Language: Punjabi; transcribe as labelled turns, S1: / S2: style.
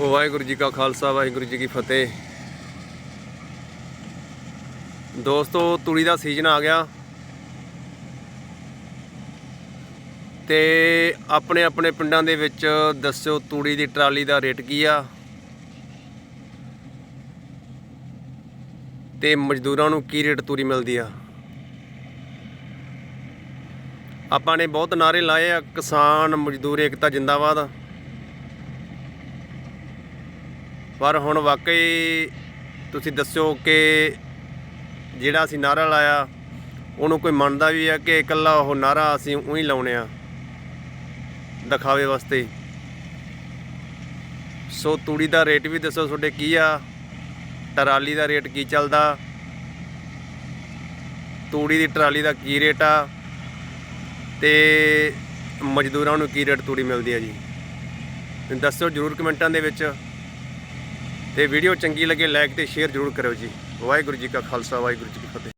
S1: ਵਾਹਿਗੁਰੂ ਜੀ ਕਾ ਖਾਲਸਾ, ਵਾਹਿਗੁਰੂ ਜੀ ਕੀ ਫਤਿਹ। ਦੋਸਤੋ, ਤੂੜੀ ਦਾ ਸੀਜ਼ਨ ਆ ਗਿਆ। ਤੇ ਆਪਣੇ ਆਪਣੇ ਪਿੰਡਾਂ ਦੇ ਵਿੱਚ ਦੱਸਿਓ ਤੂੜੀ ਦੀ ਟਰਾਲੀ ਦਾ ਰੇਟ ਕੀ ਆ। ਤੇ ਮਜ਼ਦੂਰਾਂ ਨੂੰ ਕੀ ਰੇਟ ਤੂੜੀ ਮਿਲਦੀ ਆ। ਆਪਾਂ ਨੇ ਬਹੁਤ ਨਾਰੇ ਲਾਏ ਆ, ਕਿਸਾਨ, ਮਜ਼ਦੂਰ, ਏਕਤਾ, ਜਿੰਦਾਬਾਦ। ਪਰ ਹੁਣ ਵਾਕਈ ਤੁਸੀਂ ਦੱਸਿਓ ਕਿ ਜਿਹੜਾ ਅਸੀਂ ਨਾਰਾ ਲਾਇਆ, ਉਹਨੂੰ ਕੋਈ ਮੰਨਦਾ ਵੀ ਹੈ ਕਿ ਇਕੱਲਾ ਉਹ ਨਾਰਾ ਅਸੀਂ ਉਹੀ ਲਾਉਣੇ ਆ ਦਿਖਾਵੇ ਵਾਸਤੇ? ਸੋ ਤੂੜੀ ਦਾ ਰੇਟ ਵੀ ਦੱਸੋ ਤੁਹਾਡੇ ਕੀ ਆ? ਟਰਾਲੀ ਦਾ ਰੇਟ ਕੀ ਚੱਲਦਾ? ਤੂੜੀ ਦੀ ਟਰਾਲੀ ਦਾ ਕੀ ਰੇਟ ਆ? ਤੇ ਮਜ਼ਦੂਰਾਂ ਨੂੰ ਕੀ ਰੇਟ ਤੂੜੀ ਮਿਲਦੀ ਹੈ ਜੀ? ਦੱਸੋ ਜਰੂਰ ਕਮੈਂਟਾਂ ਦੇ ਵਿੱਚ। ਤੇ ਵੀਡੀਓ ਚੰਗੀ ਲੱਗੇ ਲਾਈਕ ਤੇ ਸ਼ੇਅਰ ਜਰੂਰ ਕਰਿਓ ਜੀ। ਵਾਹਿਗੁਰੂ ਜੀ ਕਾ ਖਾਲਸਾ, ਵਾਹਿਗੁਰੂ ਜੀ ਕੀ ਫਤਿਹ।